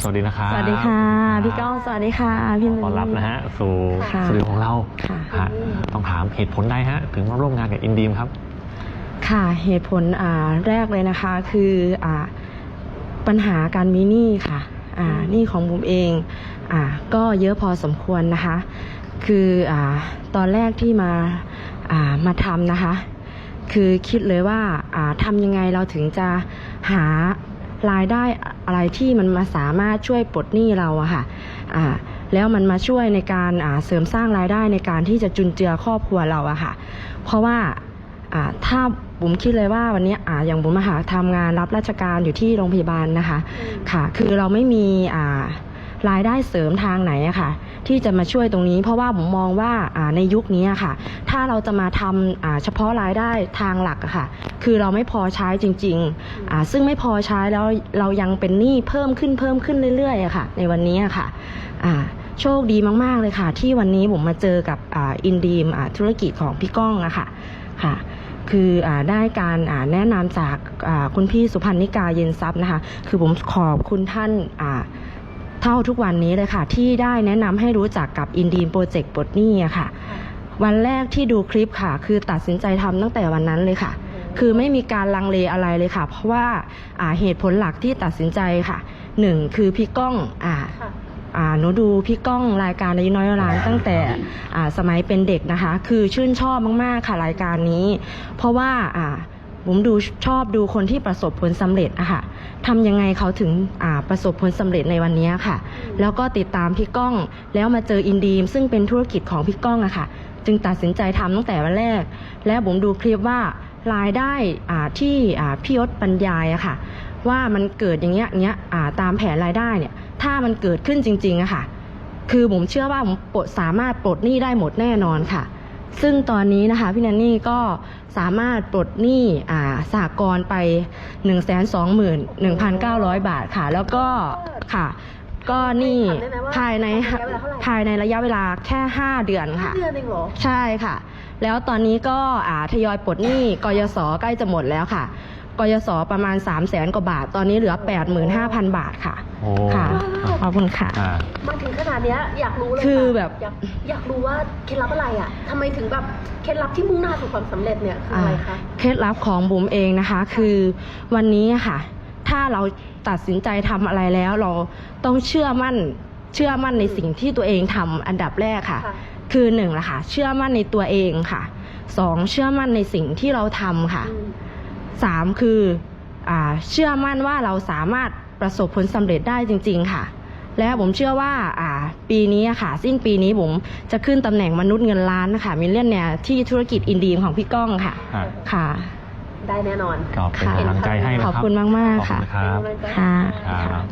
สวัสดีนะครับสวัสดีค่ะ พี่ก้องสวัสดีค่ะพี่ต้อนรับนะฮะสู่ค่ะสตูดิโอของเราค่ะฮะต้องถามเหตุผลใดฮะ ถึงมาร่วมงานกับอินดีมครับ ค่ะเหตุผลอ่าแรกเลยนะคะคืออ่าปัญหาการมีหนี้ค่ะอ่าหนี้ของบุมเองอ่าก็เยอะพอสมควรนะคะ คืออ่าตอนแรกที่มาอ่ามาทำนะคะ คือคิดเลยว่าอ่าทำยังไงเราถึงจะหา รายได้อะไรที่มันมาสามารถช่วยปลดหนี้เราอะค่ะอ่าแล้วมันมาช่วยในการเสริมสร้างรายได้ในการที่จะจุนเจือครอบครัวเราอะค่ะ เพราะว่าถ้าบุ๋มคิดเลยว่าวันนี้ออย่างบุ๋มมาหาทำงานรับราชการอยู่ที่โรงพยาบาลนะคะ ค่ะ คือเราไม่มีอ่า รายได้เสริมทางไหนอะค่ะ ที่จะมาช่วยตรงนี้ เพราะว่าผมมองว่าในยุคนี้อะค่ะ ถ้าเราจะมาทำเฉพาะรายได้ทางหลักอะค่ะ คือเราไม่พอใช้จริงๆซึ่งไม่พอใช้แล้วเรายังเป็นหนี้เพิ่มขึ้นเพิ่มขึ้นเรื่อยๆอะค่ะ ในวันนี้อะค่ะโชคดีมากๆเลยค่ะ ที่วันนี้ผมมาเจอกับอินดีมธุรกิจของพี่ก้องอะค่ะค่ะคืออได้การแนะนำจากคุณพี่สุพันนิกาเย็นทรัพย์นะคะ คือผมขอบคุณท่าน เท่าทุกวันนี้เลยค่ะ ที่ได้แนะนำให้รู้จักกับอินดีมโปรเจกต์ปลดหนี้อะค่ะ วันแรกที่ดูคลิปค่ะ คือตัดสินใจทำตั้งแต่วันนั้นเลยค่ะ คือไม่มีการลังเลอะไรเลยค่ะ เพราะว่าอ่าเหตุผลหลักที่ตัดสินใจค่ะหนึ่งคือพี่ก้องอ่าอ่าหนูดูพี่ก้องรายการอายุน้อยร้านตั้งแต่อ่าสมัยเป็นเด็กนะคะ คือชื่นชอบมากๆค่ะรายการนี้ เพราะว่าอ่า ผมดูชอบดูคนที่ประสบผลสำเร็จอะค่ะทำยังไงเขาถึงอ่าประสบผลสำเร็จในวันนี้ค่ะ แล้วก็ติดตามพี่ก้องแล้วมาเจออินดีม ซึ่งเป็นธุรกิจของพี่ก้องอะค่ะ จึงตัดสินใจทำตั้งแต่วันแรก และผมดูคลิปว่ารายได้อ่าที่อ่าพี่ยศบรรยายอะค่ะ ว่ามันเกิดอย่างเงี้ยอย่างเงี้ยอ่าตามแผนรายได้เนี่ยถ้ามันเกิดขึ้นจริงๆอะค่ะ คือผมเชื่อว่าผมปลดสามารถปลดหนี้ได้หมดแน่นอนค่ะ ซึ่งตอนนี้นะคะพี่แนนนี่ก็สามารถปลดหนี้อ่าสหกรณ์ไป 1 2 1 9 0 0 บาทค่ะ แล้วก็ค่ะ ก็หนี่ถามได้ไหมว่าภายในระยะเวลาเท่าไหร่ภายในระยะเวลาแค่ 5 เดือนค่ะ เดือนเองเหรอ ใช่ค่ะ แล้วตอนนี้ก็อ่าทยอยปลดหนี้กยศใกล้จะหมดแล้วค่ะ กยศประมาณ 3 0 0แสนกว่าบาท ตอนนี้เหลือ 85,000 บาทค่ะ โอ้ ค่ะ ขอบคุณค่ะ อ่า มาถึงขนาดเนี้ยอยากรู้เลยคือะแบบอยากอยากรู้ว่าเคล็ดลับอะไรอะทำไมถึงแบบเคล็ดลับที่มุ่งหน้าสู่ความสำเร็จเนี่ยคืออะไรคะ เคล็ดลับของบุ๋มเองนะคะ คือวันนี้ค่ะ ถ้าเราตัดสินใจทำอะไรแล้วเราต้องเชื่อมั่นเชื่อมั่นในสิ่งที่ตัวเองทำอันดับแรกค่ะ ค่ะ คือหนึ่งละค่ะ เชื่อมั่นในตัวเองค่ะสองเชื่อมั่นในสิ่งที่เราทำค่ะอืมสามคืออ่าเชื่อมั่นว่าเราสามารถประสบผลสำเร็จได้จริง ๆ ค่ะ และผมเชื่อว่าอ่าปีนี้อะค่ะ สิ้นปีนี้ผมจะขึ้นตำแหน่งมนุษย์เงินล้านนะคะมิเลียนเนี่ยที่ธุรกิจอินดีมของพี่ก้องค่ะอ่าค่ะ ได้แน่นอน ก็เป็นกำลังใจให้นะครับขอบคุณมากๆขอบค่ะคุณครับเป็นกำลังใจค่ะให้ครับ